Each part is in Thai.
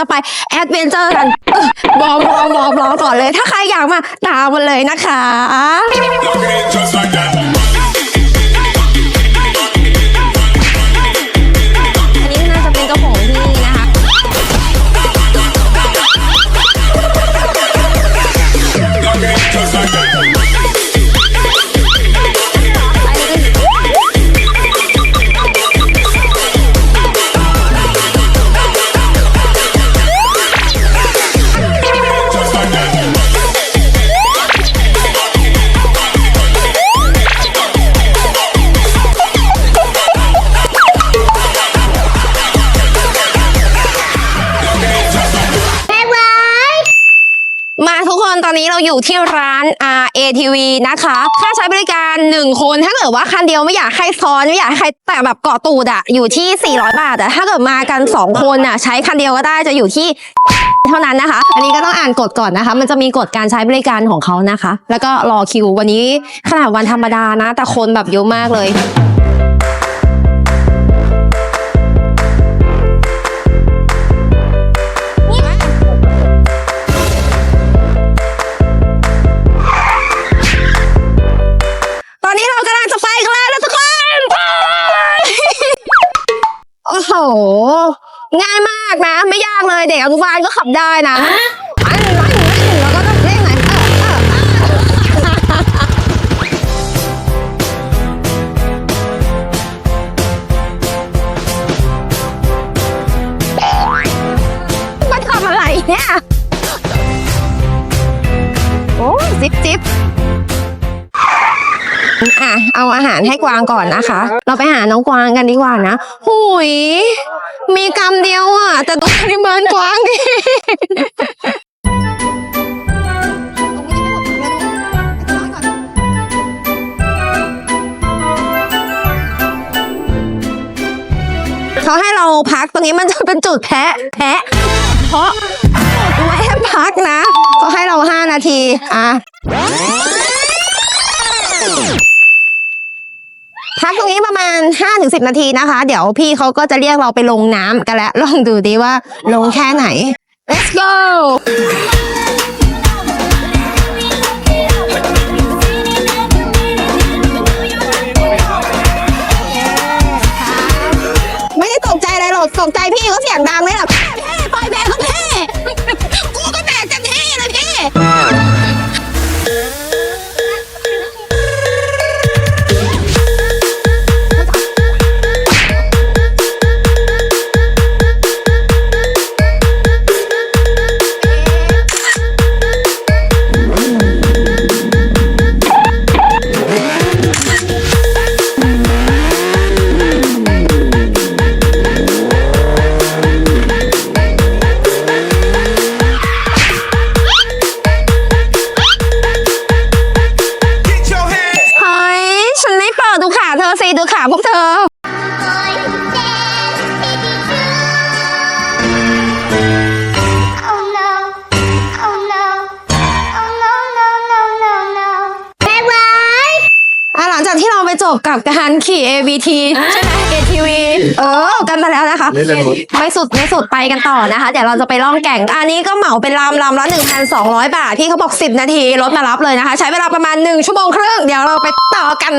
จะไปแอดเวนเจอร์กันบอกบอกบอกบอกก่อนเลย ถ้าใครอยากมาตามมาเลยนะคะ อยู่ที่ร้าน RATV นะคะ ค่าใช้บริการ 1 คนถ้าเกิดว่าคันเดียวไม่อยากให้ซ้อนไม่อยากให้ใครแต่แบบเกาะตูดอะอยู่ที่ 400 บาทแต่ถ้าเกิดมากัน 2 คนอะใช้คันเดียวก็ได้จะอยู่ที่เท่านั้นนะคะ อันนี้ก็ต้องอ่านกฎก่อนนะคะ มันจะมีกฎการใช้บริการของเขานะคะ แล้วก็รอคิววันนี้ขนาดวันธรรมดานะ แต่คนแบบเยอะมากเลย ง่ายมากนะ ไม่ยากเลยเด็กอนุบาลก็ขับได้นะอันนั้นแล้วก็ต้องเร่งไหนอยเออเออมันทำอะไรเนี่ย โอ้ยจิ๊บจิ๊บ อะเอาอาหารให้กวางก่อนนะคะ เราไปหาน้องกวางกันดีกว่านะหุยมีกรรมเดียวอะ แต่ต้องปริมาณกวางดิเขาให้เราพักตรงนี้มันจะเป็นจุดแพะแพะเพราะไว้ให้พักนะเขาให้เราห้านาที อะ พักตรงนี้ประมาณ 5-10 นาทีนะคะ เดี๋ยวพี่เขาก็จะเรียกเราไปลงน้ำกันแล้ว ลองดูดิว่าลงแค่ไหน let's go ไม่ได้ตกใจอะไรหรอกตกใจพี่เขาเสียงดังเลยแบบ ฉันไม่เปิดดูขาเธอสิดูขาพวกเธอ Oh no. Oh no. Oh no, no, no, no, no. Bye bye. อะหลังจากที่เราไปจบกับการขี่ AVT ใช่ไหม ATV เออ กันมาแล้วนะคะไม่สุดไม่สุดไปกันต่อนะคะ เดี๋ยวเราจะไปล่องแก่ง อันนี้ก็เหมาเป็นลำลำละ1,200 บาทพี่เขาบอก 10 นาที รถมารับเลยนะคะ ใช้เวลาประมาณ 1 ชั่วโมงครึ่ง เดี๋ยวเราไปต่อกัน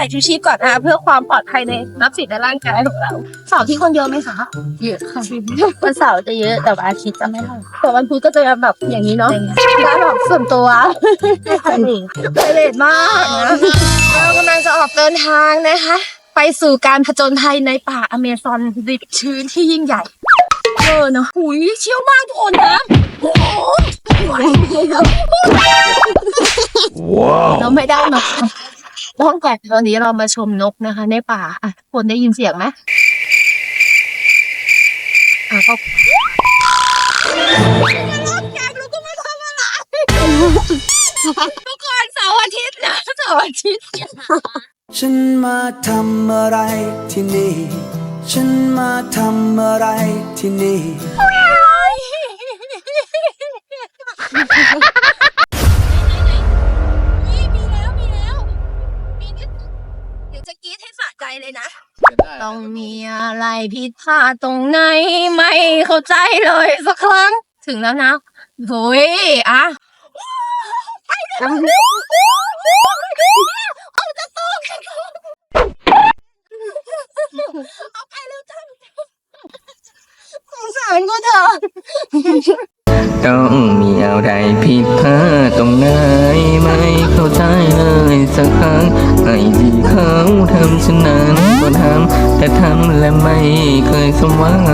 ส่ชูชีพก่อนนะคะเพื่อความปลอดภัยในนับสิทธิ์ในร่างกายของเราเสาร์ที่คนเยอะไหมคะเยอะค่ะวันเสาร์จะเยอะแต่วันอาทิตย์จะไม่เท่าไหร่แต่วันพุธก็จะแบบอย่างนี้เนาะร้านแบบส่วนตัวไพเรทมากนะเรากำลังจะออกเดินทางนะคะ ไปสู่การผจญภัยในป่าอเมซอนดิบชื้นที่ยิ่งใหญ่เออเนาะหุยเชี่ยวมากทุกคนนะโอ้โหเราไม่ได้เนาะ ต้องแกะตอนนี้เรามาชมนกนะคะ ในป่าอะคนได้ยินเสียงไหมอะเขาทุกคนเสาร์อาทิตย์นะเสาร์อาทิตย์ฉันมาทำอะไรที่นี่ ฉันมาทำอะไรที่นี่ ต้องมีอะไรผิดพลาดตรงไหน ไม่เข้าใจเลยสักครั้ง ถึงแล้วนะโอ้ยอะเอาจะตกเอาไปแล้วจ้าสงสารก็เถอะ เคยสมหวังห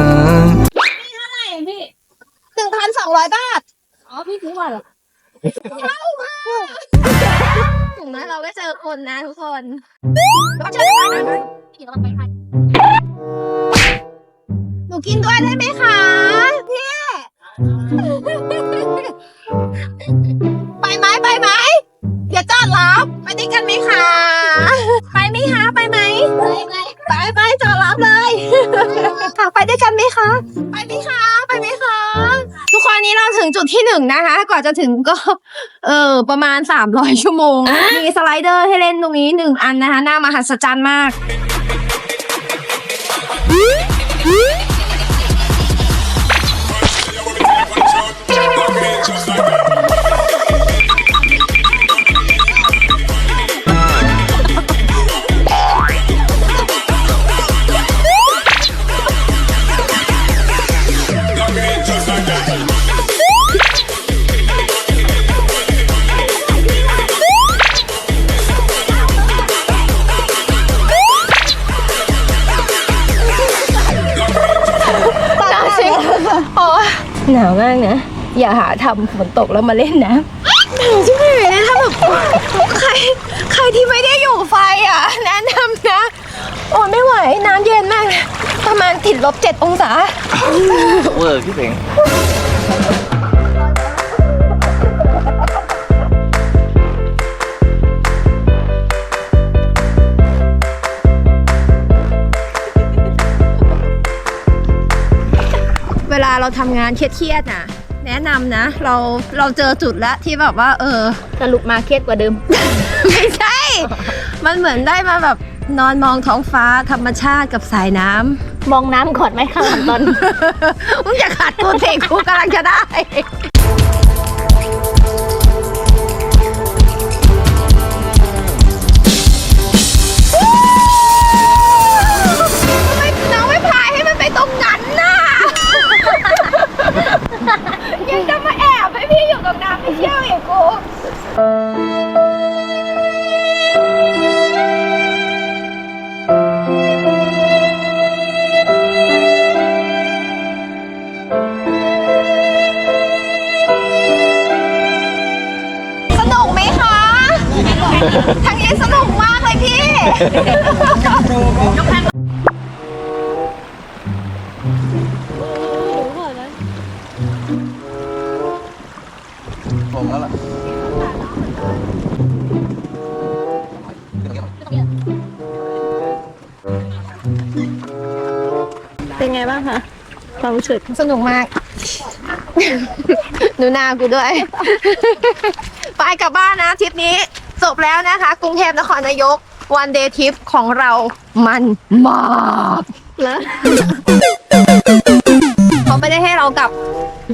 นึ่งพันสองร้อยบาท อ๋อพี่ซื้อมาเหรอถึงนั้นเราก็เจอคนนะทุกคนเราเจอกันนะพี่เราไปไหนหนูกินด้วยได้ไหมคะพี่ไปไหมไปไหมอย่าจอดรับไปด้วยกันไหมคะ กันไหมคะ ไปไหมคะ ไปไหมคะ ทุกคนนี้เราถึงจุดที่หนึ่งนะคะ กว่าจะถึงก็ เออประมาณสามร้อยชั่วโมง มีสไลเดอร์ให้เล่นตรงนี้หนึ่งอันนะคะ น่ามหัศจรรย์มาก หนาวมากนะ อย่าหาทำฝนตกแล้วมาเล่นนะหนาวชิบหายเลยถ้าแบบใครใครที่ไม่ได้อยู่ไฟอะแนะนำนะโอ้ไม่ไหวน้ำเย็นมากเลยประมาณติดลบเจ็ดองศา เวอร์พี่เพ่ง ลาเราทำงานเครียดๆน่ะแนะนำนะ เราเราเจอจุดแล้วที่แบบว่า เออ สรุปมาเครียดกว่าเดิม ไม่ใช่ มันเหมือนได้มาแบบนอนมองท้องฟ้าธรรมชาติกับสายน้ำ มองน้ำก่อนไหมข้างหลังตอน มึงอย่าขาดกูเทกูกำลังจะได้ ยังจะมาแอบให้พี่อยู่กับน้ำไม่เที่ยวอย่างกูสนุกไหมคะทางนี้สนุกมากเลยพี่ เป็นไงบ้างคะความรู้สึกสนุกมาก ดูหน้ากูด้วย ไปกลับบ้านนะทริปนี้จบแล้วนะคะ กรุงเทพนครนายกวันเดย์ทริปของเรามันมากแล้วเขาไม่ได้ให้เรากลับ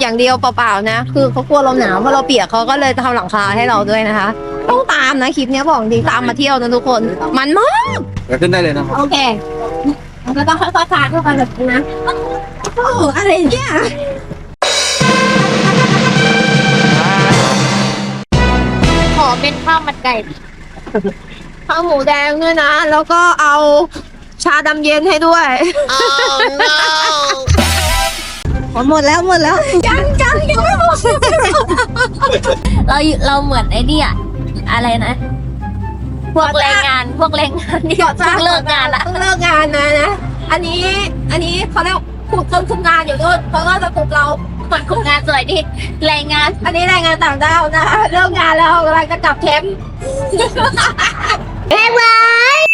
อย่างเดียวเปล่าๆนะ คือเขากลัวเราหนาวเพราะเราเปียกเขาก็เลยทำหลังคาให้เราด้วยนะคะ ต้องตามนะคลิปเนี้ยบอกจริงตามมาเที่ยวนะทุกคน มันมากก็ขึ้นได้เลยนะครับโอเค มันก็ต้องค่อยๆคลานเข้าไปแบบนี้นะโอ้โหอะไรเนี่ยขอเป็นข้าวมันไก่ข้าวหมูแดงด้วยนะ แล้วก็เอาชาดำเย็นให้ด้วย หมดแล้วหมดแล้ว ยังยังยังไม่หมด เราเราเหมือนไอ้เนี่ยอะไรนะ พวกแรงงานพวกแรงงานที่ก่อจ้างเลิกงานละเพิ่งเลิกงานนะนะ อันนี้อันนี้เขาเรียกขุดคนคุมงานอยู่ด้วยเขาก็จะขุดเราเหมือนคุมงานสวยดิแรงงาน อันนี้แรงงานต่างด้าวนะเลิกงานแล้วกำลังจะกลับแคมป์บ๊ายบาย